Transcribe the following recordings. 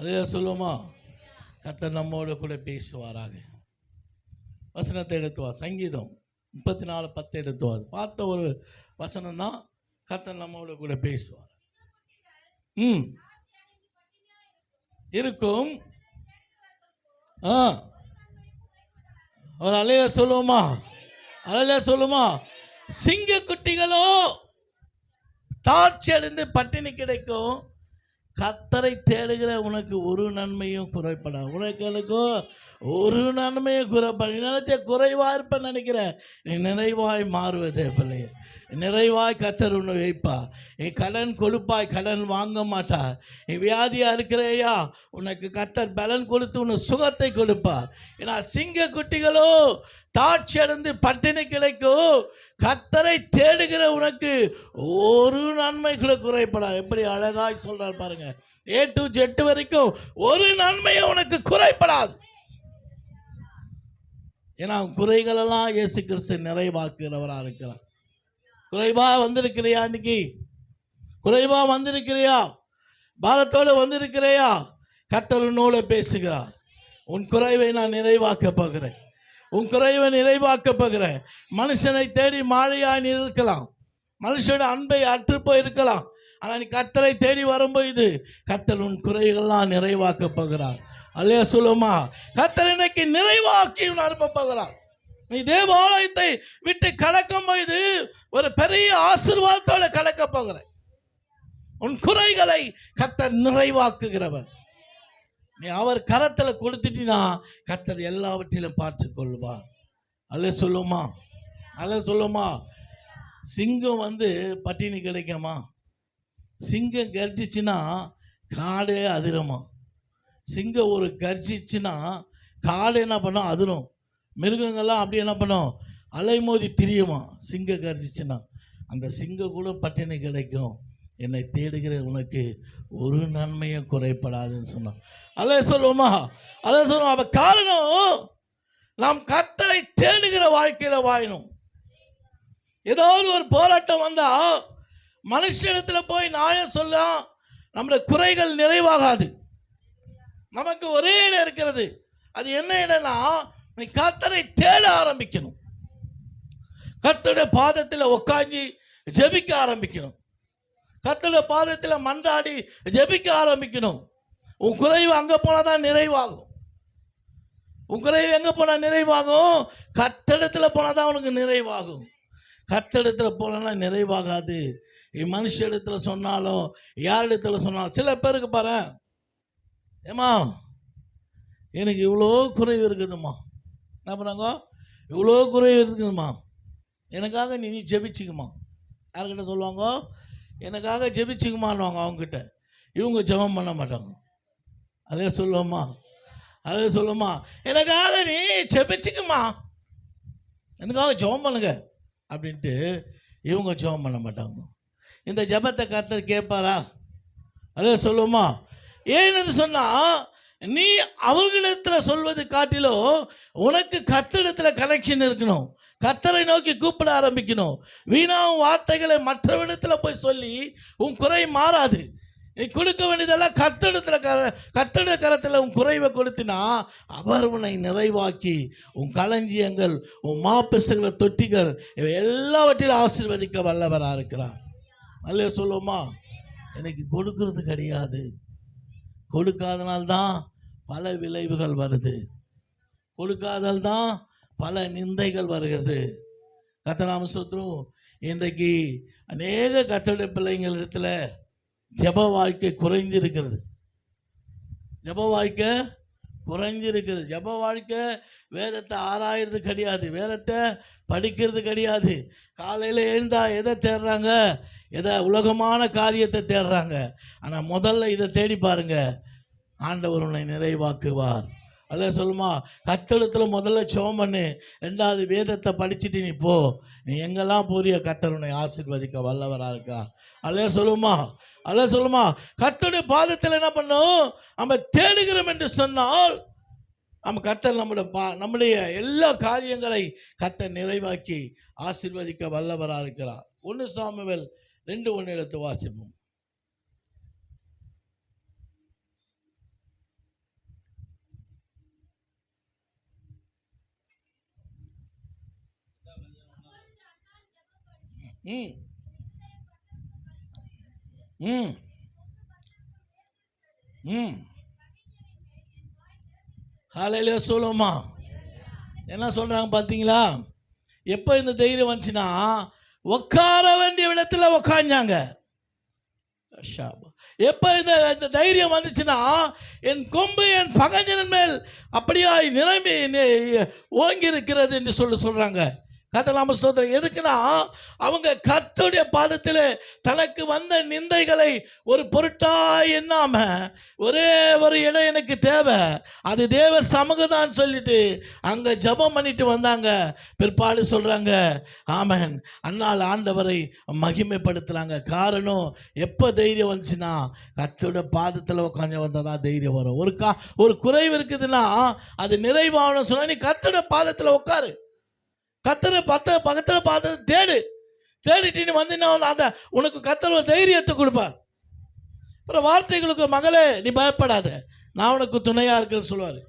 அதே சொல்லுவோமா? கத்தர் நம்மோடு கூட பேசுவாராக. வசனத்தை எடுத்துவார் சங்கீதம் முப்பத்தி நாலு பத்து எடுத்துவார் பார்த்த ஒரு வசனம் தான் கத்தர் நம்மோடு கூட பேசுவார். ம். இருக்கும். ஆ. ஒரு அலைய சொல்லுவோமா? அலைய சொல்லுமா? சிங்க குட்டிகளோ தாட்சி அடைந்து பட்டினி கிடைக்கும். கத்தரை தேடுகிற உனக்கு ஒரு நன்மையும் குறைப்படா. உனக்கு எனக்கோ ஒரு நன்மையும் குறைப்பட. நீ நினைச்ச குறைவா இருப்ப நினைக்கிற நீ நிறைவாய் மாறுவதே பிள்ளைய. நிறைவாய் கத்தர் உன்னை வைப்பா. நீ கடன் கொடுப்பாய் கடன் வாங்க மாட்டா. நீ வியாதியா இருக்கிறேயா? உனக்கு கத்தர் பலன் கொடுத்து உன்னை சுகத்தை கொடுப்பார். ஏன்னா சிங்க குட்டிகளோ தாட்சி அடைந்து பட்டினி கிடைக்கும் கத்தரை தே உனக்கு ஒரு நன்மை கூட குறைப்படா. எப்படி அழகாய் சொல்றாரு பாருங்க. ஏ டு ஜெட்டு வரைக்கும் ஒரு நன்மையும் உனக்கு குறைப்படாது. ஏன்னா குறைகளெல்லாம் இயேசு கிறிஸ்து நிறைவாக்குகிறவராக இருக்கிறார் குறைவா வந்திருக்கிறியா இன்னைக்கு? குறைவா வந்திருக்கிறியா? பாரத்தோடு வந்திருக்கிறையா? கத்தர் பேசுகிறார். உன் குறைவை நான் நிறைவாக்க போகிறேன். உன் குறைவை நிறைவாக்க போகிறேன். மனுஷனை தேடி மாழையாய் நீ இருக்கலாம். மனுஷனோட அன்பை அற்று போயிருக்கலாம் ஆனால் நீ கத்தரை தேடி வரும்போது கத்தர் உன் குறைகள்லாம் நிறைவாக்க போகிறார். அல்லையா சொல்லுமா? கத்தர் இன்னைக்கு நிறைவாக்கி உன் அனுப்ப போகிறார். நீ தேவாலயத்தை விட்டு கடக்கும் போது ஒரு பெரிய ஆசீர்வாதத்தோட கடக்க போகிற உன் குறைகளை கத்தர் நிறைவாக்குகிறவர். நீ அவர் கரத்தில் கொடுத்துட்டினா கத்தர் எல்லாவற்றிலும் பார்த்து கொள்வார் அல்ல சொல்லுமா? அல்ல சொல்லுமா? சிங்கம் வந்து பட்டினி கிடைக்குமா? சிங்கம் கர்ஜிச்சுன்னா காடே அதிரமா. சிங்கம் ஒரு கர்ஜிச்சுன்னா காடு என்ன பண்ணும்? அதிரும். மிருகங்கள்லாம் அப்படி என்ன பண்ணும்? அலைமோதி திரியுமா சிங்கம் கர்ஜிச்சுன்னா. அந்த சிங்கம் கூட பட்டினி கிடைக்கும். என்னை தேடுகிற உனக்கு ஒரு நன்மையும் குறைப்படாதுன்னு சொன்னான். அதே சொல்லுவோமா? அதே சொல்லுவோம். அவ காரணம் நாம் கத்தரை தேடுகிற வாழ்க்கையில் வாழணும். ஏதாவது ஒரு போராட்டம் வந்தால் மனுஷனிடத்தில் போய் நானே சொல்ல நம்முடைய குறைகள் நிறைவாகாது. நமக்கு ஒரே இடம் இருக்கிறது. அது என்ன இடம்னா நீ கத்தரை தேட ஆரம்பிக்கணும். கத்தோட பாதத்தில் உட்காந்து ஜெபிக்க ஆரம்பிக்கணும். கத்தோட பாதத்தில் மன்றாடி ஜெபிக்க ஆரம்பிக்கணும். உன் குறைவு அங்கே போனால் தான் நிறைவாகும். உன் குறைவு எங்கே போனால் நிறைவாகும்? கத்தடத்தில் போனால் தான் உனக்கு நிறைவாகும். கத்தடத்தில் போனா நிறைவாகாது. மனுஷ இடத்துல சொன்னாலும் யார் இடத்துல சொன்னாலும் சில பேருக்கு பாரு. ஏமா எனக்கு இவ்வளோ குறைவு இருக்குதும்மா. என்ன பண்ணாங்க? இவ்வளோ குறைவு இருக்குதும்மா. எனக்காக நீ நீ ஜெபிச்சிக்குமா. யார்கிட்ட சொல்லுவாங்க? எனக்காக ஜெபிச்சிக்குமான்வாங்க அவங்ககிட்ட. இவங்க ஜெபம் பண்ண மாட்டாங்க. அதே சொல்லுவோமா அதே சொல்லுமா எனக்காக நீ ஜெபிச்சிக்குமா. எனக்காக ஜெபம் பண்ணுங்க. அப்படின்ட்டு இவங்க ஜெபம் பண்ண மாட்டாங்க. இந்த ஜெபத்தை கர்த்தர் கேட்பாரா? அதே சொல்லுவோமா? ஏன்னு சொன்னால் நீ அவர்களிடத்தில் சொல்வது காட்டிலும் உனக்கு கத்தரிடத்தில் கனெக்ஷன் இருக்கணும். கத்தரை நோக்கி கூப்பிட ஆரம்பிக்கணும். வீணாவும் வார்த்தைகளை மற்றவரிடத்தில் போய் சொல்லி உன் குறை மாறாது. நீ கொடுக்க வேண்டியதெல்லாம் கத்தெடுத்துல கர கத்தெடு கரத்தில் உன் குறைவை கொடுத்தினா அவர் உன்னை நிறைவாக்கி உன் களஞ்சியங்கள் உன் மாப்பிசங்களை தொட்டிகள் இவை எல்லாவற்றிலும் ஆசீர்வதிக்க வல்லவராக இருக்கிறார். அல்ல சொல்லுவோமா? எனக்கு கொடுக்கறது கிடையாது. கொடுக்காதனால்தான் பல விளைவுகள் வருது. கொடுக்காதல் தான் பல நிந்தைகள் வருகிறது. கத்தராம சொத்துரும் இன்றைக்கு அநேக கத்தோட பிள்ளைங்கள் இடத்துல ஜப வாழ்க்கை குறைஞ்சிருக்கிறது ஜப வாழ்க்கை குறைஞ்சிருக்கிறது ஜப வாழ்க்கை வேதத்தை ஆராயிறது கிடையாது. வேதத்தை படிக்கிறது கிடையாது. காலையில் எழுந்தா எதை தேடுறாங்க? எதை? உலகமான காரியத்தை தேடுறாங்க. ஆனால் முதல்ல இதை தேடி பாருங்கள் ஆண்டவர் உன்னை நிறைவாக்குவார். அல்ல சொல்லுமா கத்தடத்தில் முதல்ல சோம் பண்ணு ரெண்டாவது வேதத்தை படிச்சுட்டு நீ போ. நீ எங்கெல்லாம் போறிய கத்தர் உன்னை ஆசிர்வதிக்க வல்லவராக இருக்கா? அல்ல சொல்லுமா அல்ல சொல்லுமா கத்தருடைய பாதத்தில் என்ன பண்ணும்? நம்ம தேடுகிறோம் என்று சொன்னால் நம்ம கத்தர் நம்முடைய பா நம்முடைய எல்லா காரியங்களை கத்தர் நிறைவாக்கி ஆசிர்வதிக்க வல்லவராக இருக்கிறார். ஒன்று சாமுவேல் ரெண்டு ஒன்று எடுத்து வாசிப்போம். ம். ம். ம். காலையில சொல்லுமா என்ன சொல்கிறாங்க பார்த்தீங்களா எப்போ இந்த தைரியம் வந்துச்சுன்னா உட்கார வேண்டிய இடத்துல உக்காஞ்சாங்க எப்போ இந்த இந்த தைரியம் வந்துச்சுன்னா என் கொம்பு என் பகஞ்சனின் மேல் அப்படியாய் நிரம்பி ஓங்கி இருக்கிறது என்று சொல்லி சொல்கிறாங்க கத்தலாம ஸ்தோத்திரம். எதுக்குன்னா அவங்க கத்துடைய பாதத்தில் தனக்கு வந்த நிந்தைகளை ஒரு பொருட்டா எண்ணாம ஒரே ஒரு இடம் எனக்கு தேவை. அது தேவ சமூகதான் சொல்லிட்டு அங்கே ஜெபம் பண்ணிட்டு வந்தாங்க. பிற்பாடு சொல்கிறாங்க ஆமன். அன்னால் ஆண்டவரை மகிமைப்படுத்துகிறாங்க காரணம் எப்போ தைரியம் வந்துச்சுன்னா கத்தோட பாதத்தில் உட்காந்து வந்தால் தான் தைரியம் வரும். ஒரு கா ஒரு குறைவு இருக்குதுன்னா அது நிறைவாகணும் சொன்னால் நீ கத்தோட பாதத்தில் உட்காரு. கத்தரை பத்த பக்கத்தில் பார்த்து தேடு. தேடிட்டு நீ வந்தீங்கன்னா அந்த உனக்கு கத்தர் ஒரு தைரியத்தை கொடுப்பார். அப்புறம் வார்த்தைகளுக்கு மகளே நீ பயப்படாத. நான் உனக்கு துணையாக இருக்கேன்னு சொல்லுவார்.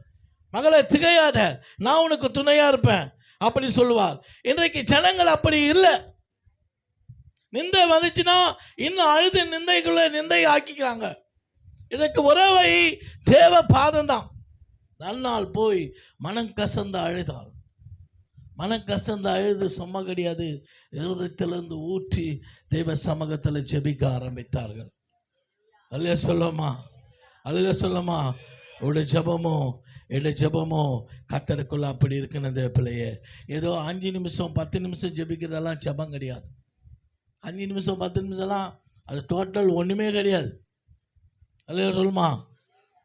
மகளே திகையாத. நான் உனக்கு துணையாக இருப்பேன் அப்படி சொல்லுவார். இன்றைக்கு ஜனங்கள் அப்படி இல்லை. நிந்தை வந்துச்சுன்னா இன்னும் அழுது நிந்தைக்குள்ள நிந்தை ஆக்கிக்கிறாங்க. இதற்கு ஒரே வழி தேவ பாதம் தான் நன்னால் போய் மனம் கசந்து அழுதாள் மன கசந்த அழுது சும்மா கிடையாது இருதயத்திலிருந்து ஊற்றி தெய்வ சமூகத்தில் ஜெபிக்க ஆரம்பித்தார்கள். அல்ல சொல்லமா? அல்ல சொல்லமா? உடைய ஜபமோ என்னுடைய ஜபமோ கத்தருக்குள்ள அப்படி இருக்குன்னு பிள்ளையே. ஏதோ அஞ்சு நிமிஷம் பத்து நிமிஷம் ஜெபிக்கிறதெல்லாம் ஜபம் கிடையாது. அஞ்சு நிமிஷம் பத்து நிமிஷம்லாம் அது டோட்டல் ஒன்றுமே கிடையாது. அல்ல சொல்லுமா?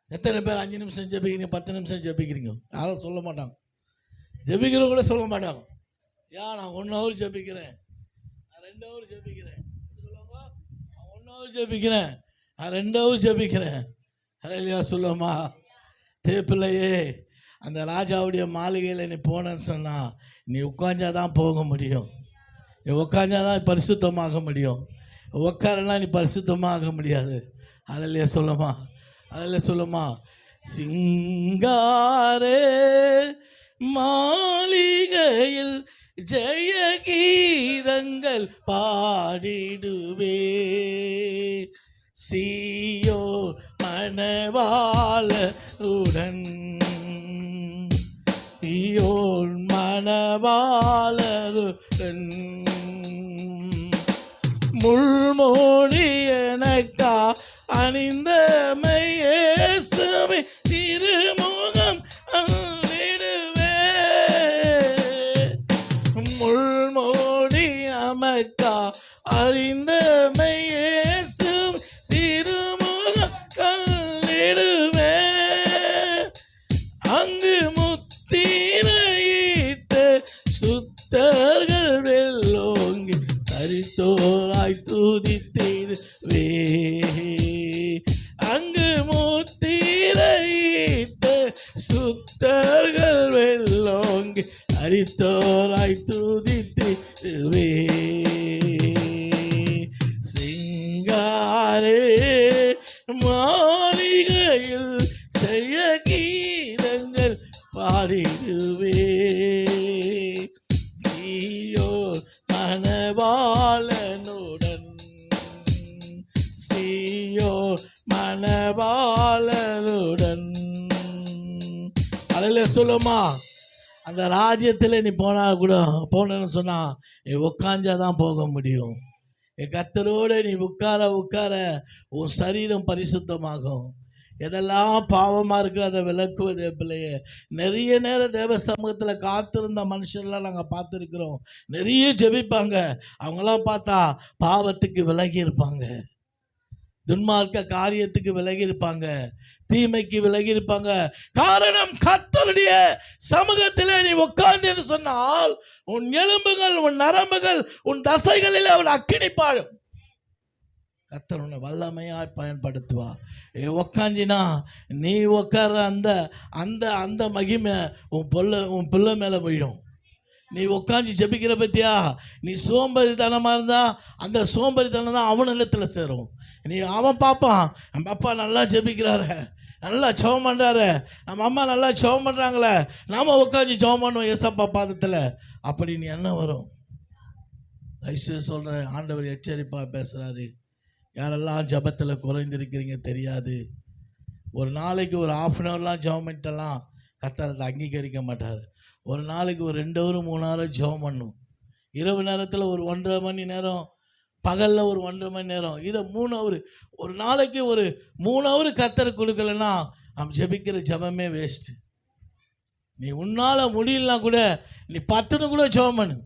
எத்தனை பேர் அஞ்சு நிமிஷம் ஜெபிக்கிறீங்க பத்து நிமிஷம் ஜெபிக்கிறீங்க? யாரும் சொல்ல மாட்டாங்க. ஜெபிக்கிறவங்க கூட சொல்ல மாட்டாங்க. ஏன் நான் ஒன் ஹவர் ஜெபிக்கிறேன். நான் ரெண்டு ஹவர் ஜெபிக்கிறேன். சொல்லுவாங்க? நான் ஒன் ஹவர் ஜெபிக்கிறேன். நான் ரெண்டு ஹவர் ஜெபிக்கிறேன். இல்லையா சொல்லுமா தேப்பிள்ளையே அந்த ராஜாவுடைய மாளிகையில் நீ போனேன்னு சொன்னால் நீ உட்காந்தாதான் போக முடியும். நீ உட்காந்தாதான் பரிசுத்தமாக முடியும். உட்காரலாம் நீ பரிசுத்தமாக முடியாது. அதில் சொல்லுமா அதில் சொல்லுமா சிங்காரே மாளிகையில் ஜெய கீதங்கள் பாடிடுவே. சீயோ மணவாளருடன் ஈயோன் மணவாளருடன். முள்மோடி எனக்கா அணிந்த மையேசுவை அதில் அந்த ராஜ்யத்தில் நீ போனால் கூட போனேன்னு சொன்னால் நீ உட்காந்தாதான் போக முடியும். என் கத்தரோடு நீ உட்கார உட்கார உன் சரீரம் பரிசுத்தமாகும். எதெல்லாம் பாவமாக இருக்கிற அதை விளக்குவது பிள்ளையே. நிறைய நேரம் தேவ சமூகத்தில் காத்திருந்த மனுஷர்லாம் நாங்கள் பார்த்துருக்குறோம். நிறைய ஜெபிப்பாங்க. அவங்களாம் பார்த்தா பாவத்துக்கு விலகி இருப்பாங்க. துன்மார்க்க காரியத்துக்கு விலகி இருப்பாங்க. தீமைக்கு விலகி இருப்பாங்க காரணம் கத்தருடைய சமூகத்தில் நீ உட்கார்ந்து சொன்னால் உன் எலும்புகள் உன் நரம்புகள் உன் தசைகளில் அவன் அக்கினி பாழும். கர்த்தர் உன்னை வல்லமையாய் பயன்படுத்துவா. ஏ உக்காஞ்சினா நீ உட்கார அந்த அந்த அந்த மகிமை உன் பொல்ல உன் பிள்ளை மேலே போயிடும் நீ உட்காந்து ஜெபிக்கிற பத்தியா? நீ சோம்பேறித்தனமாக இருந்தால் அந்த சோம்பேறித்தனம் தான் அவன் நிலத்தில் சேரும். நீ அவன் பார்ப்பான் நம்ம அப்பா நல்லா ஜெபிக்கிறாரு. நல்லா ஜெபம் பண்ணுறாரு நம்ம அம்மா நல்லா ஜெபம் பண்ணுறாங்களே நாம் உட்காந்து ஜெபம் பண்ணுவோம் ஏசப்பா பாதத்தில். அப்படின்னு என்ன வரும்? தயவுசெய்து சொல்கிறேன் ஆண்டவர் எச்சரிப்பாக பேசுகிறாரு யாரெல்லாம் ஜபத்தில் குறைந்திருக்கிறீங்க தெரியாது. ஒரு நாளைக்கு ஒரு ஆஃப் அன் ஹவர்லாம் ஜெபம் பண்ணிட்டெல்லாம் கத்தரத்தை அங்கீகரிக்க மாட்டார். ஒரு நாளைக்கு ஒரு ரெண்டு ஹவர் மூணு ஹவர் ஜெபம் பண்ணும். இரவு நேரத்தில் ஒரு ஒன்றரை மணி நேரம் பகலில் ஒரு ஒன்றரை மணி நேரம். இதை மூணு ஹவர் ஒரு நாளைக்கு ஒரு மூணு ஹவர் கத்தர் கொடுக்கலன்னா அவன் ஜெபிக்கிற ஜெபமே வேஸ்ட்டு நீ உன்னால் முடியலனா கூட நீ பத்துன்னு கூட ஜபம் பண்ணு.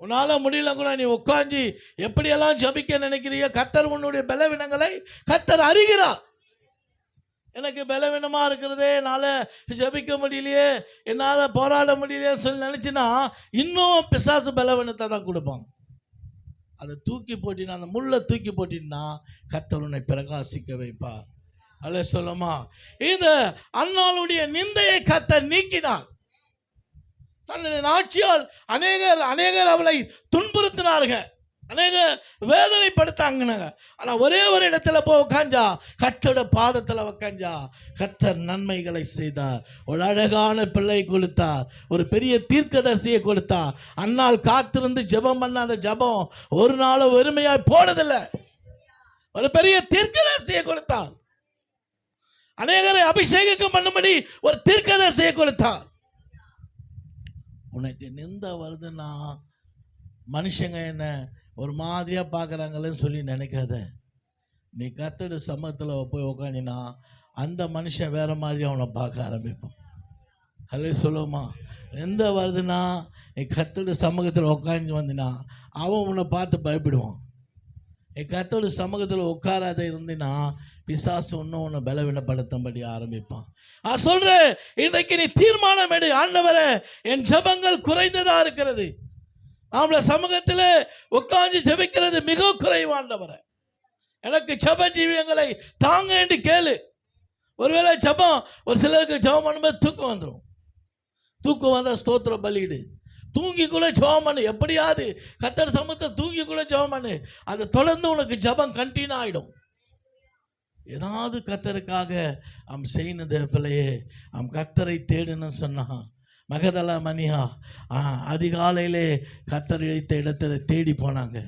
உன்னால் முடியல கூட நீ உட்காந்து எப்படியெல்லாம் ஜபிக்க நினைக்கிறீயோ கத்தர் உன்னுடைய பலவீனங்களை கத்தர் அறிகிறா எனக்கு பலவீனமாக இருக்கிறதே என்னால் ஜபிக்க முடியலையே என்னால் போராட முடியலையேன்னு சொல்லி நினச்சின்னா இன்னும் பிசாசு பலவீனத்தை தான் கொடுப்பாங்க அதை தூக்கி போட்டினா அந்த முள்ளை தூக்கி போட்டின்னா கத்தவனை பிரகாசிக்க வைப்பார். அல்ல சொல்லுமா? இந்த அண்ணாளுடைய நிந்தையை கத்த நீக்கினார். தன்னுடைய ஆட்சியால் அநேகர் அநேகர் அவளை துன்புறுத்தினார்கள். அநேக வேதனைப்படுத்தாங்கனாங்க ஆனால் ஒரே ஒரு இடத்துல போய் உட்காஞ்சா கத்தோட பாதத்தில் உட்காஞ்சா கத்தர் நன்மைகளை செய்தார். ஒரு அழகான பிள்ளை கொடுத்தார். ஒரு பெரிய தீர்க்கதரிசியை கொடுத்தார். அன்னால் காத்திருந்து ஜெபம் பண்ண அந்த ஜெபம் ஒரு நாளும் வெறுமையாய் போனதில்லை. ஒரு பெரிய தீர்க்கதரிசியை கொடுத்தார். அநேகரை அபிஷேகம் பண்ணும்படி ஒரு தீர்க்கதரிசியை கொடுத்தார். உனக்கு நிந்த வருதுன்னா மனுஷங்க என்ன ஒரு மாதிரியாக பார்க்குறாங்களேன்னு சொல்லி நினைக்காத. நீ கத்துடு சமூகத்தில் போய் உக்காந்தினா அந்த மனுஷன் வேறு மாதிரி அவனை பார்க்க ஆரம்பிப்பான். ஹலோ சொல்லுவோமா எந்த வருதுன்னா நீ கத்தோட சமூகத்தில் உட்காந்து வந்தினா அவன் உன்னை பார்த்து பயப்படுவான். நீ கத்தோட சமூகத்தில் உட்காராத இருந்தினா பிசாசு இன்னும் ஒன்று பலவீனப்படுத்தும்படி ஆரம்பிப்பான். நான் சொல்கிறேன் இன்றைக்கு நீ தீர்மானம் எடு. ஆண்டவரை என் ஜபங்கள் குறைந்ததாக இருக்கிறது. நம்மள சமூகத்தில் உட்கார்ந்து ஜெபிக்கிறது மிக குறைவாண்டவரை எனக்கு ஜப ஜீவியங்களை தாங்க என்று கேளு. ஒருவேளை ஜபம் ஒரு சிலருக்கு ஜபம் பண்ணும்போது தூக்கம் வந்துடும் தூக்கம் வந்தால் ஸ்தோத்திரம் பலியிடு. தூங்கி கூட ஜபம் பண்ணு. எப்படியாவது கத்தர் சமூகத்தை தூங்கி கூட ஜபம் பண்ணு. அது தொடர்ந்து உனக்கு ஜெபம் கண்டினியூ ஆகிடும் ஏதாவது கத்தருக்காக அவன் செய்யணுது பிள்ளையே அவன் கத்தரை தேடுன்னு சொன்னான். மகதலா மணியா? ஆ, அதிகாலையிலே கத்தர் இழைத்த இடத்துல தேடி போனாங்க.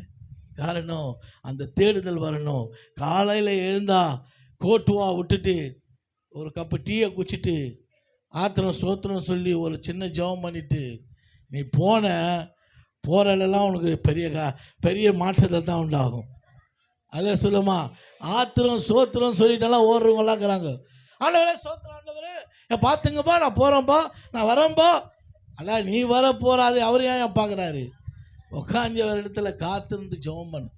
காரணம் அந்த தேடுதல் வரணும். காலையில் எழுந்தா கோட்டுவா விட்டுட்டு ஒரு கப்பு டீயை குச்சிட்டு ஆத்திரம் சோத்திரம் சொல்லி ஒரு சின்ன ஜெபம் பண்ணிட்டு நீ போன போகிறதெல்லாம் உனக்கு பெரிய கா பெரிய மாற்றத்தை தான் உண்டாகும். அதே சொல்லுமா ஆத்திரம் சோத்திரம் சொல்லிட்டெல்லாம் ஓடுறவங்களாம் இருக்கிறாங்க. ஆண்டவரே சோத்திரம் ஆண்டவரே பார்த்துங்கப்பா நான் போகிறேன்ப்பா நான் வரேன்ப்பா. அண்ணா நீ வர போகிறாது அவர் ஏன் ஏன் பார்க்குறாரு உட்காந்து ஒரு இடத்துல காத்திருந்து ஜெபம் பண்ணு.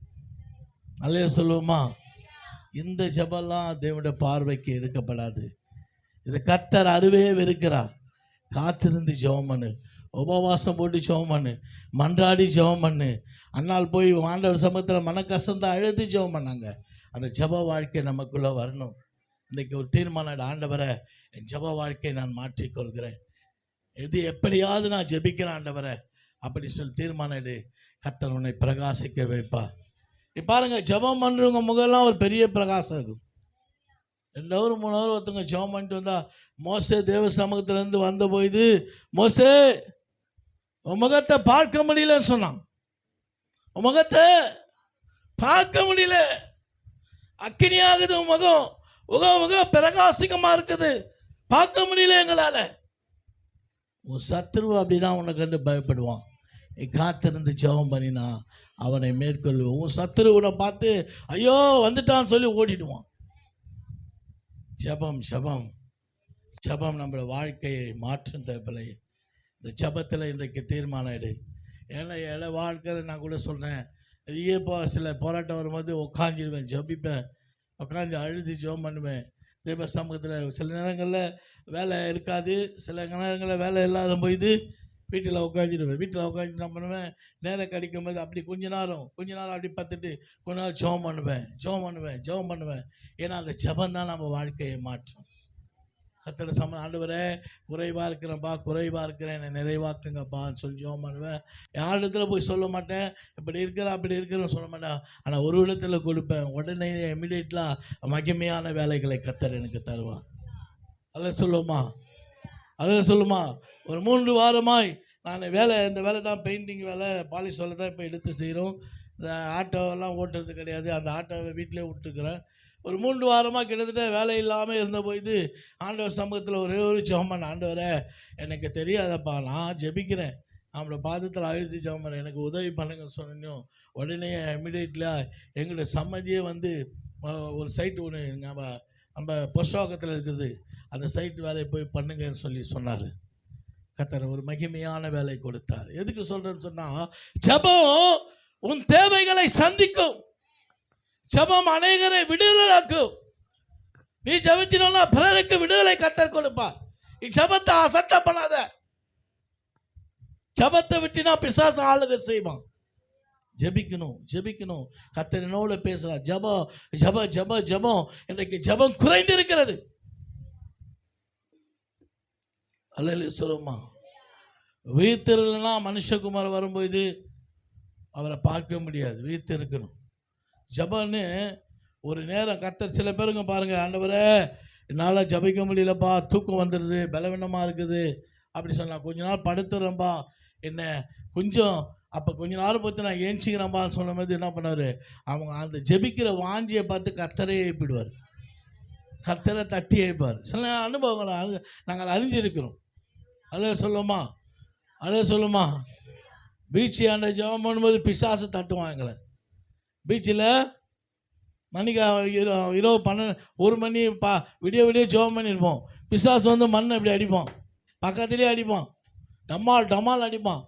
அல்லையா சொல்லுவோமா? இந்த ஜெபம்லாம் தேவனுடைய பார்வைக்கு எடுக்கப்படாது. இது கத்தர் அருவே வெறுக்கிறார். காத்திருந்து ஜெபம் பண்ணு. உபவாசம் போட்டு ஜெபம் பண்ணு. மன்றாடி ஜெபம் பண்ணு. அன்னால் போய் ஆண்டவர் சமூகத்தில் மனக்கசந்த அழுது ஜெபம் பண்ணாங்க. அந்த ஜெப வாழ்க்கை நமக்குள்ளே வரணும். இன்றைக்கி ஒரு தீர்மானம் ஆண்டவரை என் ஜெப வாழ்க்கையை நான் மாற்றிக்கொள்கிறேன். இது எப்படியாவது நான் ஜெபிக்கிறேன் ஆண்டவரை அப்படி சொல்லி தீர்மானம் எடு. கத்தர் உன்னை பிரகாசிக்க வைப்பா இப்போ பாருங்க ஜெபம் பண்ணுறவங்க முகம்லாம் ஒரு பெரிய பிரகாசம் இருக்கும். ரெண்டு ஹவர் மூணு ஹவர் ஒருத்தவங்க ஜெபம் பண்ணிட்டு வந்தா மோசே தேவ சமூகத்திலேருந்து வந்த போது மோசே உன் முகத்தை பார்க்க முடியலன்னு சொன்னான். உன் முகத்தை பார்க்க முடியல. அக்கினியாகுது உன் முகம். உக முகம் பிரகாசிகமா இருக்குது. பார்க்க முடியல எங்களால். உன் சத்துருவு அப்படிதான் உன்னை கண்டு பயப்படுவான். நீ காத்திருந்து ஜெபம் பண்ணினா அவனை மேற்கொள்வோம் உன் சத்ருவனை பார்த்து ஐயோ வந்துட்டான்னு சொல்லி ஓடிடுவான். ஜபம் ஜபம். ஜபம் நம்மளோட வாழ்க்கையை மாற்றும் தேவையில்லை. இந்த ஜபத்தில் இன்றைக்கு தீர்மானம் எடு. ஏன்னா இல வாழ்க்கையில் நான் கூட சொல்கிறேன் நிறைய இப்போ சில போராட்டம் வரும்போது உட்காந்துருவேன் ஜெபிப்பேன். உட்காந்து அழுது ஜெபம் பண்ணுவேன். தேவ சமூகத்தில் சில நேரங்களில் வேலை இருக்காது சில நேரங்களில் வேலை இல்லாத போது வீட்டில் உட்காந்துடுவேன் வீட்டில் உட்காந்து நான் பண்ணுவேன்? நேரம் கிடைக்கும் போது அப்படி கொஞ்ச நேரம் கொஞ்ச நேரம் அப்படி பார்த்துட்டு கொஞ்ச நேரம் ஜோம் பண்ணுவேன் ஜோம் பண்ணுவேன் ஜோம் பண்ணுவேன். ஏன்னா அந்த ஜபம் தான் நம்ம வாழ்க்கையை மாற்றும். கத்தட சம ஆண்டவரே குறைவாக இருக்கிறேன்ப்பா குறைவாக இருக்கிறேன் என்னை நிறைவாக்குங்கப்பான்னு சொல்லி ஜோம் பண்ணுவேன். யார் இடத்துல போய் சொல்ல மாட்டேன்? இப்படி இருக்கிற அப்படி இருக்கிறேன்னு சொல்ல மாட்டேன். ஆனால் ஒரு இடத்துல கொடுப்பேன். உடனே இமிடியேட்லாக மகிமையான வேலைகளை கத்தர் எனக்கு தருவார். அதில் சொல்லுமா? அதில் சொல்லுமா? ஒரு மூன்று வாரமாய் நான் வேலை இந்த வேலை தான் பெயிண்டிங் வேலை பாலிஷ் வேலை தான் இப்போ எடுத்து செய்கிறோம் இந்த ஆட்டோவெல்லாம் ஓட்டுறது கிடையாது. அந்த ஆட்டோவை வீட்டிலே விட்டுருக்குறேன். ஒரு மூன்று வாரமாக கிட்டத்தட்ட வேலை இல்லாமல் இருந்தபோது ஆண்டவர் சமூகத்தில் ஒரே ஒரு ஜெபம் ஆண்டவரை எனக்கு தெரியாதப்பா நான் ஜெபிக்கிறேன். அவங்கள பாதத்தில் அழுத்தி ஜெபம் எனக்கு உதவி பண்ணுங்க சொன்னோம் உடனே இமிடியேட்லியாக எங்களுடைய சம்மதியே வந்து ஒரு சைட்டு ஒன்று நம்ம நம்ம பொஸ்வாக்கத்தில் இருக்குது. அந்த சைட் வேலையை போய் பண்ணுங்கன்னு சொல்லி சொன்னார். கத்தர் ஒரு மகிமையான வேலை கொடுத்தார். எதுக்கு சொல்கிறேன்னு சொன்னால் ஜபம் உன் தேவைகளை சந்திக்கும். ஜபம் அநேகரை விடுதலாக்கும் நீ ஜெபிச்சினோம்னா பிறருக்கு விடுதலை கத்தர் கொடுப்பா நீ ஜபத்தை அசட்ட பண்ணாத. ஜெபத்தை விட்டினா பிசாசு ஆளுக செய்வான். ஜெபிக்கணும் ஜெபிக்கணும். கத்தரினோடு பேசுறா ஜெபம் ஜெப ஜெப ஜெபம். இன்றைக்கு ஜெபம் குறைந்திருக்கிறது. அல்ல சொல்லுமா வீத்திரலனா மனுஷகுமார் வரும்போது அவரை பார்க்க முடியாது. வீத்து இருக்கணும். ஜபன்னு ஒரு நேரம் கத்தர் சில பேருங்க பாருங்கள் ஆண்டவரே என்னால் ஜபிக்க முடியலப்பா தூக்கம் வந்துடுது பலவீனமாக இருக்குது. அப்படி சொன்னால் கொஞ்ச நாள் படுத்துறேன்ப்பா என்ன கொஞ்சம் அப்போ கொஞ்ச நாள் பார்த்து நான் ஏஞ்சிக்கிறேன்பான்னு சொல்லும்போது என்ன பண்ணார்? அவங்க அந்த ஜெபிக்கிற வாஞ்சியை பார்த்து கத்தரே எழுப்பிடுவார் கத்தரை தட்டி எழுப்பார் சில அனுபவங்களை நாங்கள் அறிஞ்சிருக்கிறோம். அல்ல சொல்லுமா? அழக சொல்லுமா? பீச்சு ஆண்ட ஜெபம் பண்ணும்போது பிசாசு தட்டுவான் எங்களை பீச்சில் மணிக்கு இரவு பன்னெண்டு ஒரு மணி பா விடிய விடிய ஜெபம் பண்ணியிருப்போம். பிசாசு வந்து மண்ணை இப்படி அடிப்போம் பக்கத்துலேயே அடிப்போம் டமால் டமால் அடிப்பான்.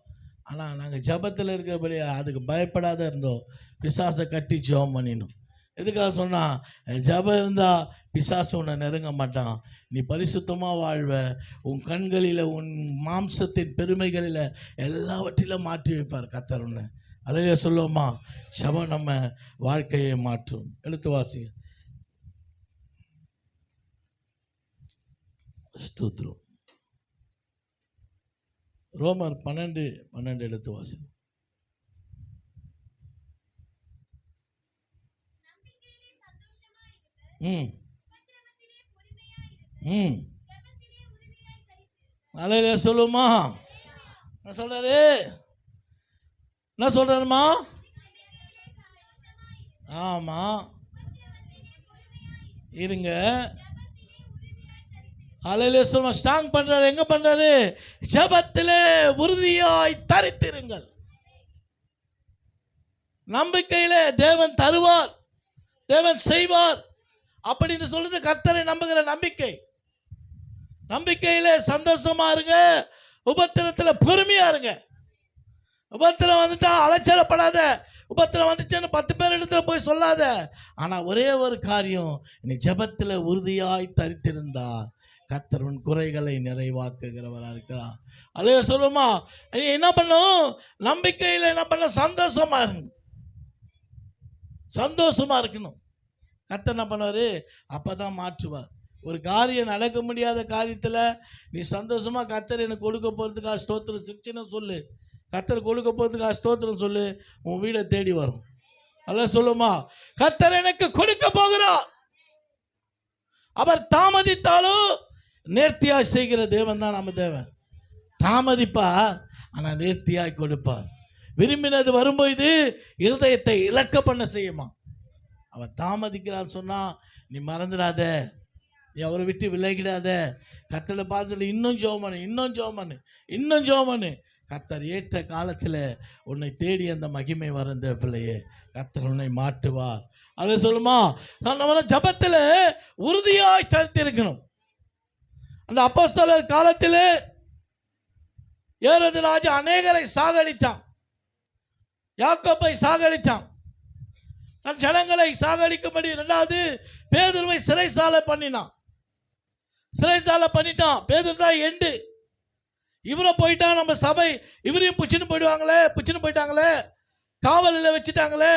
ஆனால் நாங்கள் ஜெபத்தில் இருக்கிறபடி அதுக்கு பயப்படாத இருந்தோம். பிசாசை கட்டி ஜெபம் பண்ணிடணும் எதுக்காக சொன்னால் ஜெபம் இருந்தால் பிசாசு உன்னை நெருங்க மாட்டான். நீ பரிசுத்தமாக வாழ்வ. உன் கண்களில் உன் மாம்சத்தின் பெருமைகளில் எல்லாவற்றிலும் மாற்றி வைப்பார் கத்தர் உன்னை. அலைய சொல்லுவோமா? சபம் நம்ம வாழ்க்கையை மாற்றும். எழுத்து வாசிங்க. ஸ்தூத்ரம் ரோமர் பன்னெண்டு பன்னெண்டு எழுத்து வாசி ம். ம். அலையில சொல்லுமா நான் சொல்றாரு? என்ன சொல்றாருமா ஆமா. இருங்க. அலையில சொல்லுவோம் ஸ்ட்ராங் பண்றாரு. எங்க பண்றாரு? ஜபத்திலே உறுதியாய் தரித்திருங்கள். நம்பிக்கையில் தேவன் தருவார். தேவன் செய்வார். அப்படின்னு சொல்றது கர்த்தரை நம்புகிற நம்பிக்கை. நம்பிக்கையில சந்தோஷமா இருங்க. உபத்திரத்தில் பொறுமையா இருங்க. உபத்திரம் வந்துட்டா அலைச்சலப்படாத உபத்திரம் வந்துச்சுன்னு பத்து பேர் இடத்துல போய் சொல்லாத. ஆனா ஒரே ஒரு காரியம் நீ ஜெபத்துல உறுதியாய் தரித்திருந்தா கர்த்தர் உன் குறைகளை நிறைவாக்குகிறவராக இருக்கிறார். அலைய சொல்லுமா? நீ என்ன பண்ணும்? நம்பிக்கையில் என்ன பண்ண? சந்தோஷமா இருக்கணும். சந்தோஷமா இருக்கணும். கத்தர் என்ன பண்ணுவார்? அப்போ தான் மாற்றுவார். ஒரு காரியம் நடக்க முடியாத காரியத்தில் நீ சந்தோஷமாக கத்தர் எனக்கு கொடுக்க போகிறதுக்காக ஸ்தோத்திரம் சிரிச்சுன்னு சொல்லு. கத்தர் கொடுக்க போகிறதுக்கு ஸ்தோத்திரம் சொல்லு உன் வீடை தேடி வரும். அல்ல சொல்லுமா கத்தர் எனக்கு கொடுக்க போகிறார். அவர் தாமதித்தாலும் நேர்த்தியாய் செய்கிற தேவன் தான் நம்ம தேவன். தாமதிப்பா ஆனால் நேர்த்தியாய் கொடுப்பார். விரும்பினது வரும்போது இருதயத்தை இலக்க பண்ண செய்யுமா? அவன் தாமதிக்கிறான்னு சொன்னா நீ மறந்துடாத. நீ அவரை விட்டு விலகிடாத. கத்தலை பார்த்துட்டு இன்னும் ஜோமனு இன்னும் ஜோமனு இன்னும் ஜோமனு. கத்தர் ஏற்ற காலத்தில் உன்னை தேடி அந்த மகிமை வரந்த பிள்ளையே கத்தர் உன்னை மாற்றுவார். அதை சொல்லுமா? நான் ஜபத்தில் உறுதியாய் தடுத்திருக்கணும் அந்த அப்போஸ்தலர் காலத்தில் ஏறது ராஜா அநேகரை சாகடித்தான் யாக்கோப்பை சாகடித்தான் தன் ஜனங்களை சாகடிக்கும்படி ரெண்டாவது பேதுருவை சிறைசாலை பண்ணினான். சிறைசாலை பண்ணிட்டான். பேதர் தான் எண்டு. இவரை போயிட்டா நம்ம சபை இவரையும் புச்சின்னு போயிடுவாங்களே புச்சின்னு போயிட்டாங்களே காவலில் வச்சுட்டாங்களே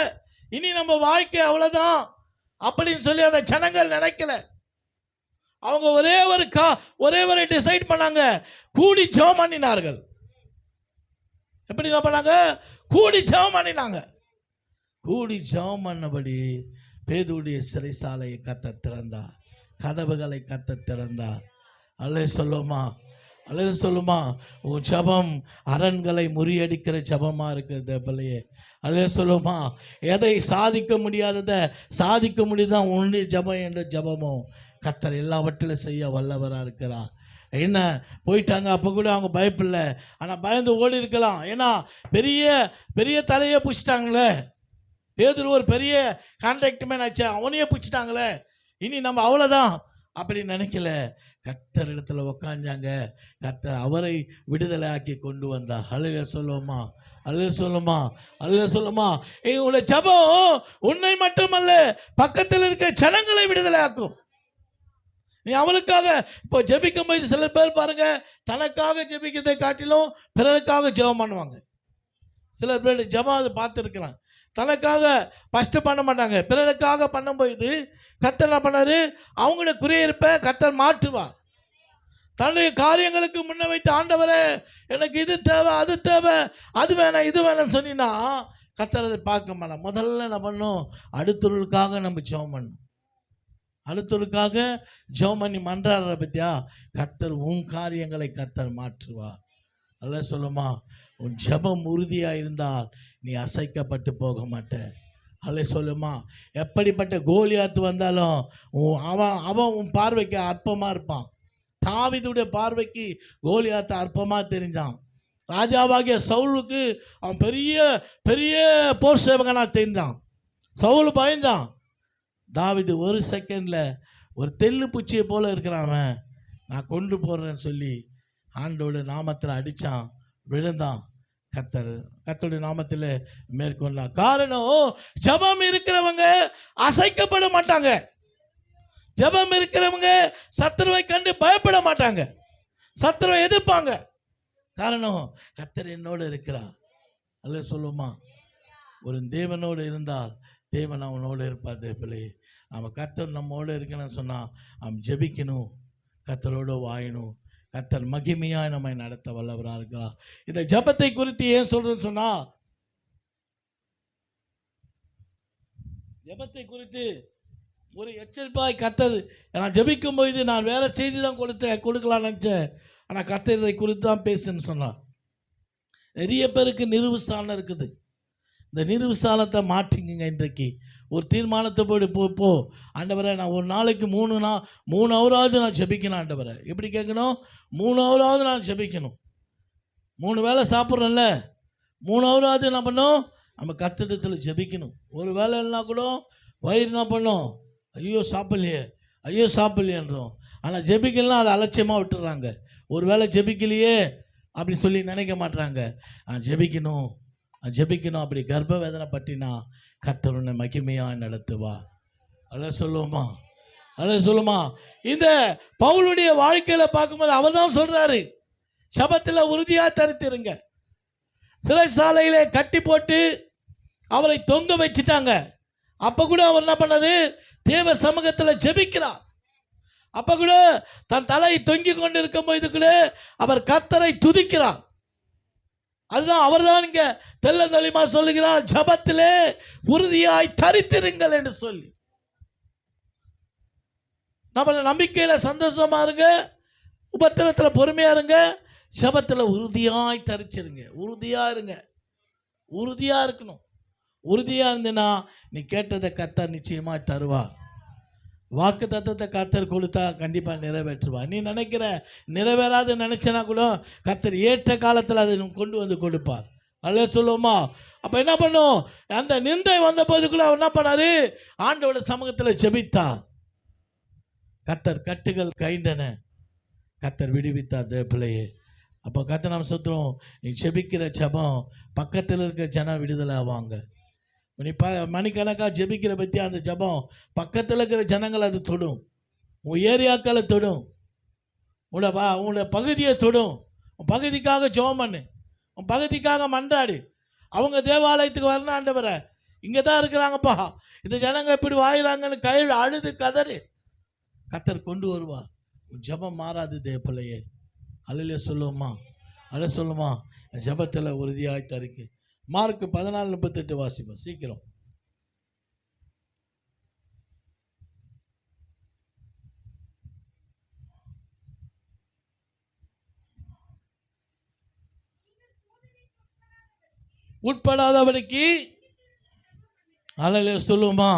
இனி நம்ம வாழ்க்கை அவ்வளோதான் அப்படின்னு சொல்லி அந்த ஜனங்கள் நினைக்கல. அவங்க ஒரே ஒரு கா ஒரே ஒரு டிசைட் பண்ணாங்க கூடி ஜெபம் பண்ணினார்கள். எப்படி என்ன பண்ணாங்க? கூடி ஜெபம் பண்ணினாங்க. கூடி ஜெபம் பண்ணபடி பேதுடைய சிறைசாலையை கத்த திறந்தா கதவுகளை கத்த திறந்தா அல்ல சொல்லுமா அல்லது சொல்லுமா உன் ஜபம் அரண்களை முறியடிக்கிற ஜபமாக இருக்குது பிள்ளையே அல்லது சொல்லுமா எதை சாதிக்க முடியாததை சாதிக்க முடியுதான் உன்னுடைய ஜெபம் என்ற ஜெபமோ கத்தர் எல்லாவற்றிலும் செய்ய வல்லவராக இருக்கிறார். என்ன போயிட்டாங்க அப்போ கூட அவங்க பயப்பில்லை ஆனால் பயந்து ஓடி இருக்கலாம். ஏன்னா பெரிய பெரிய தலையை பிடிச்சிட்டாங்களே. பேதர் ஒரு பெரிய கான்ட்ராக்ட் மேன் ஆச்சு அவனையே பிடிச்சிட்டாங்களே. இனி நம்ம அவ்வளோதான் அப்படி நினைக்கல. கத்தர் இடத்துல உக்காந்தாங்க. கத்தர் அவரை விடுதலை ஆக்கி கொண்டு வந்தார். அழுக சொல்லுவோமா? அழுக சொல்லுமா அழுக சொல்லுமா உங்களுடைய ஜபம் உன்னை மட்டுமல்ல பக்கத்தில் இருக்க ஜனங்களை விடுதலை ஆக்கும் நீ அவளுக்காக இப்போ ஜெபிக்கும் போது சில பேர் பாருங்க தனக்காக ஜெபிக்கிறதை காட்டிலும் பிறருக்காக ஜெபம் பண்ணுவாங்க. சில பேர் ஜெபம் அதை பார்த்துருக்கிறான் தனக்காக ஃபஸ்ட்டு பண்ண மாட்டாங்க. பிறருக்காக பண்ணும்போது கத்தர் என்ன பண்ணாரு? அவங்களோட குறையிருப்ப கத்தர் மாற்றுவா தன்னுடைய காரியங்களுக்கு முன்ன வைத்து ஆண்டவரே எனக்கு இது தேவை அது தேவை அது வேணாம் இது வேணாம்னு சொன்னீங்கன்னா கத்தர் அதை பார்க்க மாட்டோம் முதல்ல என்ன பண்ணும்? அடுத்தவர்களுக்காக நம்ம ஜெபம் பண்ணும் அடுத்தவருக்காக ஜெபம் பண்ணி மன்றாடுற பத்தியா? கத்தர் உன் காரியங்களை கத்தர் மாற்றுவா அல்ல சொல்லுமா? உன் ஜெபம் உறுதியாக இருந்தால் நீ அசைக்கப்பட்டு போக மாட்ட. அல்ல சொல்லுமா? எப்படிப்பட்ட கோலியாத்து வந்தாலும் உன் அவன் அவன் உன் பார்வைக்கு அற்பமாக இருப்பான். தாவிதுடைய பார்வைக்கு கோலியாத்து அற்பமாக தெரிஞ்சான். ராஜாவாகிய சவுலுக்கு அவன் பெரிய பெரிய போர் சேவகனாக தெரிஞ்சான். சவுல் பயந்தான். தாவிது ஒரு செகண்டில் ஒரு தெள்ளு பூச்சியை போல் இருக்கிறான் அவன். நான் கொண்டு போடுறேன்னு சொல்லி ஆண்டோட நாமத்தில் அடித்தான் விழுந்தான். கத்தர் கத்தருடைய நாமத்தில் மேற்கொள்ளலாம். காரணம் ஜபம் இருக்கிறவங்க அசைக்கப்பட மாட்டாங்க. ஜபம் இருக்கிறவங்க சத்துருவை கண்டு பயப்பட மாட்டாங்க. சத்துருவை எதிர்ப்பாங்க. காரணம் கத்தர் என்னோடு இருக்கிறார். அல்ல சொல்லுமா? ஒரு தேவனோடு இருந்தால் தேவன் அவனோடு இருப்பார் தேவலே நம்ம கத்தர் நம்மோடு இருக்கணும்னு சொன்னால் அவன் ஜெபிக்கணும். கத்தரோடு வாயணும் கத்தர் மகிமையாக நம்மை நடத்த வல்லவராக இருக்கிறார் இந்த ஜபத்தை குறித்து ஏன் சொல்றேன்னு சொன்னா ஜபத்தை குறித்து ஒரு எச்சரிப்பாய் கத்தது. நான் ஜபிக்கும் போது நான் வேறு செய்தி தான் கொடுத்தேன் கொடுக்கலாம் நினச்சேன். ஆனால் கத்தர் இதை குறித்து தான் பேசுன்னு சொன்னான் நிறைய பேருக்கு நிறுவுஸ்தானம் இருக்குது. இந்த நிறுவுஸ்தானத்தை மாற்றிங்க இன்றைக்கு. ஒரு தீர்மானத்தை போய் போ போ. ஆண்டவரை நான் ஒரு நாளைக்கு மூணு நா மூணு ஹவராவது நான் ஜெபிக்கணும் ஆண்டவரை. எப்படி கேட்கணும்? மூணு ஹவராவது நான் ஜெபிக்கணும். மூணு வேளை சாப்பிட்றேன்ல. மூணு ஹவராவது என்ன பண்ணும் நம்ம கத்திடத்தில் ஜெபிக்கணும். ஒரு வேலை இல்லைனா கூட வயிறு என்ன பண்ணும்? ஐயோ சாப்பிட்லையே. ஐயோ சாப்பிட்லையன்றோம். ஆனால் ஜெபிக்கலாம் அதை அலட்சியமாக விட்டுறாங்க ஒரு வேளை ஜெபிக்கலையே அப்படி சொல்லி நினைக்க மாட்டுறாங்க ஜெபிக்கணும். ஜெபிக்கணும். அப்படி கர்ப்ப வேதனை பட்டினா கத்தருனை மகிமையாக நடத்துவா. அல்ல சொல்லுவோமா? அல்ல சொல்லுமா? இந்த பவுலுடைய வாழ்க்கையில் பார்க்கும்போது அவர் தான் சொல்கிறாரு சபத்தில் உறுதியாக தரித்திருங்க. சிறைசாலையிலே கட்டி போட்டு அவரை தொங்க வச்சுட்டாங்க. அப்போ கூட அவர் என்ன பண்ணாரு? தேவ சமூகத்தில் ஜெபிக்கிறார். அப்போ கூட தன் தலை தொங்கி கொண்டு இருக்கும் போது கூட அவர் கத்தரை துதிக்கிறார். அதுதான் அவர் அவர்தான் இங்க தெளிமா சொல்லுகிறார் ஜபத்திலே உறுதியாய் தரித்திருங்கள் என்று சொல்லி. நம்மளை நம்பிக்கையில சந்தோஷமா இருங்க உபத்திரத்தில் பொறுமையா இருங்க ஜபத்தில் உறுதியாய் தரிச்சிருங்க. உறுதியா இருங்க. உறுதியா இருக்கணும். உறுதியா இருந்தேன்னா நீ கேட்டதை கத்தா நிச்சயமாக தருவார். வாக்கு தத்துவத்தை கத்தர் கொடுத்தா கண்டிப்பாக நிறைவேற்றுவா நீ நினைக்கிற நிறைவேறாது நினச்சனா கூட கத்தர் ஏற்ற காலத்தில் அதை கொண்டு வந்து கொடுப்பார். அல்ல சொல்லுவோமா? அப்போ என்ன பண்ணும்? அந்த நிந்தை வந்த போது கூட அவர் என்ன பண்ணார்? ஆண்டோட சமூகத்தில் செபித்தார் கத்தர் கட்டுகள் கைண்டன கத்தர் விடுவித்தார் தேப்பிள்ளையே அப்போ கத்தர் நம்ம சுத்துறோம் நீ செபிக்கிற செபம் பக்கத்தில் இருக்கிற ஜனம் விடுதலை ஆவாங்க. நீ ப மணிக்கணக்காக ஜெபிக்கிற பற்றி அந்த ஜெபம்? பக்கத்தில் இருக்கிற ஜனங்களை அது தொடும். உன் ஏரியாக்களை தொடும். உன்னோட பா உன்னோட பகுதியை தொடும். உன் பகுதிக்காக ஜெபம் பண்ணு. உன் பகுதிக்காக மன்றாடு. அவங்க தேவாலயத்துக்கு வரணும் ஆண்டவரை. இங்கே தான் இருக்கிறாங்கப்பா. இந்த ஜனங்க இப்படி வாயிறாங்கன்னு கை அழுது கதறு. கத்தர் கொண்டு வருவா உன் ஜெபம் மாறாது தேப்பிள்ளையே அலையில சொல்லுவோமா அலை சொல்லுமா ஜெபத்தில் உறுதியாக தருக்கு. மார்க் பதினாலு முப்பத்தெட்டு வாசிப்போம். சீக்கிரம். உட்படாதவனுக்கு அதில் சொல்லுமா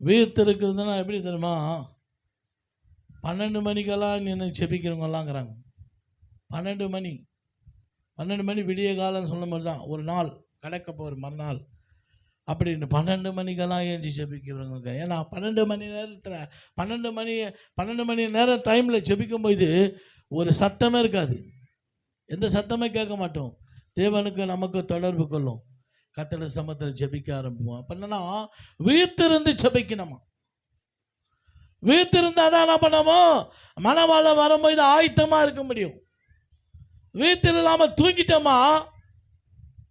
வீர்த்திருக்கிறதுனா எப்படி தெரியுமா? பன்னெண்டு மணிக்கெல்லாம் நின்று செபிக்கிறவங்கலாங்கிறாங்க பன்னெண்டு மணி. பன்னெண்டு மணி விடிய காலம் சொன்ன மாதிரி தான். ஒரு நாள் கடக்க போகிற மறுநாள். அப்படின்னு பன்னெண்டு மணிக்கெல்லாம் ஏஞ்சி செபிக்கிறவங்க ஏன்னா பன்னெண்டு மணி நேரத்தில் பன்னெண்டு மணி பன்னெண்டு மணி நேரம் டைமில் செபிக்கும் போது ஒரு சத்தமே இருக்காது. எந்த சத்தமே கேட்க மாட்டோம். தேவனுக்கு நமக்கு தொடர்பு கொள்ளும். கத்தட சமத்தில் ஜெபிக்க ஆரம்பிப்போம். அப்போ என்னன்னா வீத்திருந்து ஜெபிக்கணுமா வீத்திருந்தால் தான் என்ன பண்ணமோ மனவாழ வரும்போது ஆயத்தமாக இருக்க முடியும். வீட்டில் இல்லாமல் தூங்கிட்டோமா?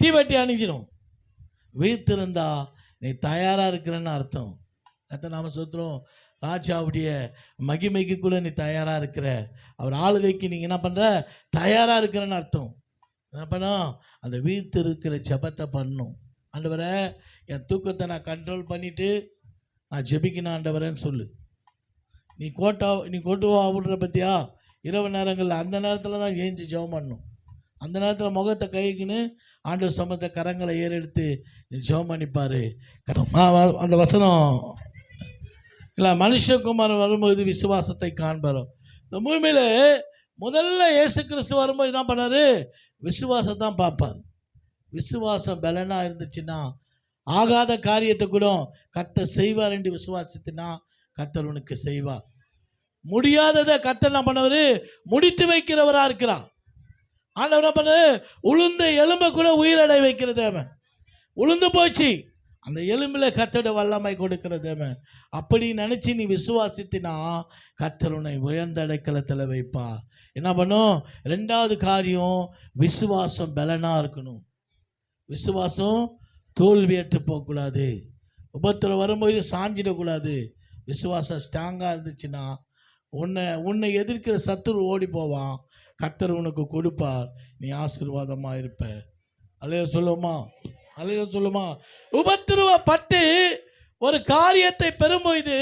தீவட்டி அணிஞ்சிடும் வீத்திருந்தா நீ தயாராக இருக்கிறன்னு அர்த்தம். அத்தை நாம சொல்கிறோம் ராஜாவுடைய மகிமைக்கு கூட நீ தயாராக இருக்கிற அவர் ஆளுகைக்கு நீங்கள் என்ன பண்ணுற தயாராக இருக்கிறன்னு அர்த்தம். என்ன பண்ணோம்? அந்த வீட்டு இருக்கிற ஜெபத்தை பண்ணும். ஆண்டவரை என் தூக்கத்தை நான் கண்ட்ரோல் பண்ணிவிட்டு நான் ஜெபிக்கணும் ஆண்டவரேன்னு சொல்லு. நீ கோட்டா நீ கோட்டுவா விடுற பற்றியா இரவு நேரங்களில் அந்த நேரத்தில் தான் ஏஞ்சி ஜெபம் பண்ணும். அந்த நேரத்தில் முகத்தை கைக்குன்னு ஆண்டு சமத்த கரங்களை ஏறெடுத்து ஜெபம் பண்ணிப்பார். அந்த வசனம். இல்லை மனுஷகுமாரன் வரும்போது விசுவாசத்தை காண்பாரோ இந்த பூமியில் முதல்ல இயேசு கிறிஸ்து வரும்போது என்ன பண்ணார்? விசுவாசம் தான் பார்ப்பார். விசுவாசம் பலனாக இருந்துச்சுன்னா ஆகாத காரியத்தை கூட கத்த செய்வார் என்று விசுவாசத்தினா கத்தர் உனக்கு செய்வார். முடியாததை கத்த என்ன பண்ணவர்? முடித்து வைக்கிறவராக இருக்கிறார். ஆண்டவர் என்ன பண்ணது உளுந்த எலும்பை கூட உயிரடை வைக்கிற தேவன். உளுந்து போச்சு. அந்த எலும்பில் கத்தோட வல்லமை கொடுக்கிற தேவன். அப்படி நினச்சி நீ விசுவாசித்தினா கத்தர் உன்னை உயர்ந்த அடைக்கலத்தில் வைப்பா. என்ன பண்ணும்? ரெண்டாவது காரியம் விசுவாசம் பலனாக இருக்கணும். விசுவாசம் தோல்வியற்று போகக்கூடாது. உபத்தில் வரும்போது சாஞ்சிடக்கூடாது. விசுவாசம் ஸ்ட்ராங்காக இருந்துச்சுன்னா உன்னை உன்னை எதிர்க்கிற சத்துரு ஓடி போவான். கத்தர் உனக்கு கொடுப்பார். நீ ஆசீர்வாதமாக இருப்ப. அலைய சொல்லுமா அலைய சொல்லுமா உபத்திரவப்பட்டு ஒரு காரியத்தை பெறும்போது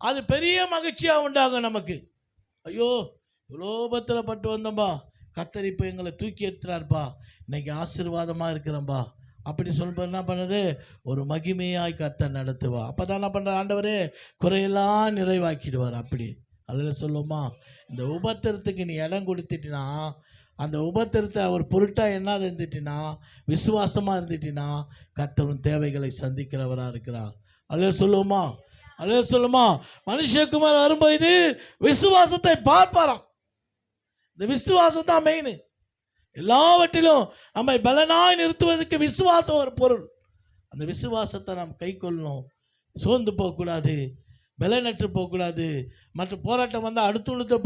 அது பெரிய மகிழ்ச்சியாக உண்டாகும் நமக்கு. ஐயோ இவ்வளோ உபத்திரப்பட்டு வந்தோம்பா. கத்தர் இப்போ எங்களை தூக்கி எடுத்துறாருப்பா இன்னைக்கு ஆசீர்வாதமாக இருக்கிறேன்பா அப்படி சொல்லும்போது என்ன பண்ணுறது ஒரு மகிமையாய் கத்தர் நடத்துவா அப்போ தான் என்ன பண்ணுற ஆண்டவரே? குறையெல்லாம் நிறைவாக்கிடுவார் அப்படி. அதில் சொல்லுமா இந்த உபத்திரத்துக்கு நீ இடம் கொடுத்துட்டினா அந்த உபத்திரத்தை அவர் பொருட்டாக என்ன இருந்துட்டினா விசுவாசமாக இருந்துட்டினா கத்தவன் தேவைகளை சந்திக்கிறவராக இருக்கிறார். அதில் சொல்லுவோமா அதில் சொல்லுமா மனுஷகுமார் வரும்போது விசுவாசத்தை பார்ப்பாராம். இந்த விசுவாசம் தான் மெயின் எல்லாவற்றிலும் நம்மை பலனாய் நிறுத்துவதற்கு விசுவாசம் ஒரு பொருள். அந்த விசுவாசத்தை நாம் கை கொள்ளணும் சோர்ந்து போகக்கூடாது. பலனற்று போகக்கூடாது. மற்ற போராட்டம் வந்தால் அடுத்து போய்